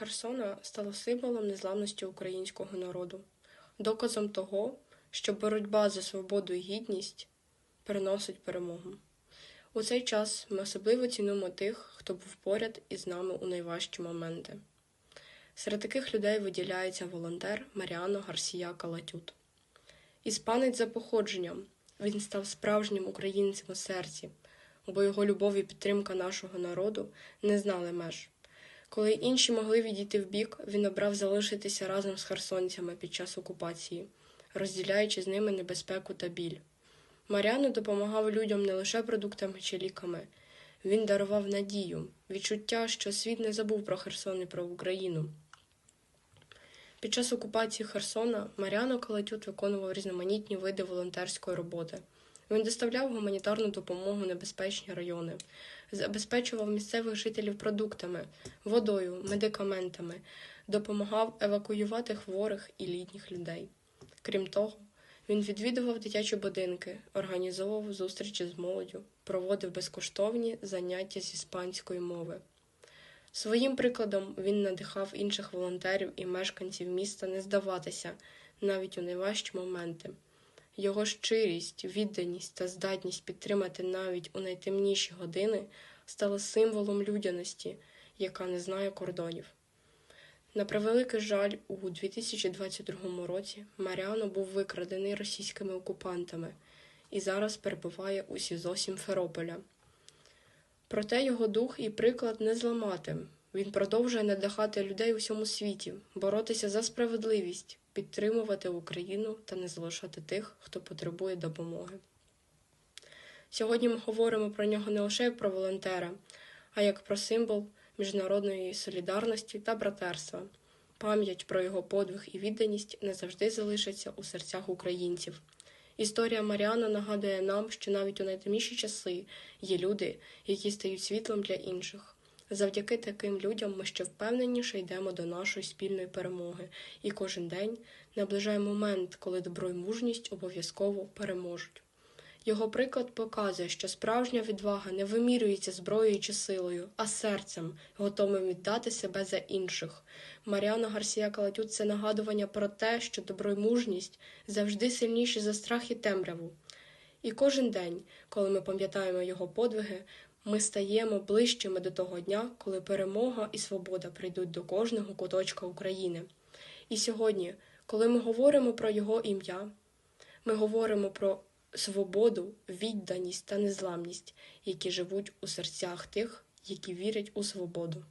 Херсона стало символом незламності українського народу, доказом того, що боротьба за свободу і гідність приносить перемогу. У цей час ми особливо цінуємо тих, хто був поряд із нами у найважчі моменти. Серед таких людей виділяється волонтер Маріано Гарсія Калатют. Іспанець за походженням він став справжнім українцем у серці, бо його любов і підтримка нашого народу не знали меж. Коли інші могли відійти вбік, він обрав залишитися разом з херсонцями під час окупації, розділяючи з ними небезпеку та біль. Маріано допомагав людям не лише продуктами чи ліками. Він дарував надію, відчуття, що світ не забув про Херсон і про Україну. Під час окупації Херсона Маріано Калатют виконував різноманітні види волонтерської роботи. Він доставляв гуманітарну допомогу в небезпечні райони, забезпечував місцевих жителів продуктами, водою, медикаментами, допомагав евакуювати хворих і літніх людей. Крім того, він відвідував дитячі будинки, організовував зустрічі з молоддю, проводив безкоштовні заняття з іспанської мови. Своїм прикладом він надихав інших волонтерів і мешканців міста не здаватися навіть у найважчі моменти. Його щирість, відданість та здатність підтримати навіть у найтемніші години стали символом людяності, яка не знає кордонів. На превеликий жаль, у 2022 році Маріано був викрадений російськими окупантами і зараз перебуває у СІЗО Сімферополя. Проте його дух і приклад не зламати. Він продовжує надихати людей у всьому світі, боротися за справедливість, підтримувати Україну та не залишати тих, хто потребує допомоги. Сьогодні ми говоримо про нього не лише як про волонтера, а як про символ міжнародної солідарності та братерства. Пам'ять про його подвиг і відданість не завжди залишиться у серцях українців. Історія Маріана нагадує нам, що навіть у найтемніші часи є люди, які стають світлом для інших. Завдяки таким людям ми ще впевненіше йдемо до нашої спільної перемоги, і кожен день наближає момент, коли добро й мужність обов'язково переможуть. Його приклад показує, що справжня відвага не вимірюється зброєю чи силою, а серцем, готовим віддати себе за інших. Маріана Гарсія Калатют це нагадування про те, що добро й мужність завжди сильніші за страх і темряву. І кожен день, коли ми пам'ятаємо його подвиги, ми стаємо ближчими до того дня, коли перемога і свобода прийдуть до кожного куточка України. І сьогодні, коли ми говоримо про його ім'я, ми говоримо про свободу, відданість та незламність, які живуть у серцях тих, які вірять у свободу.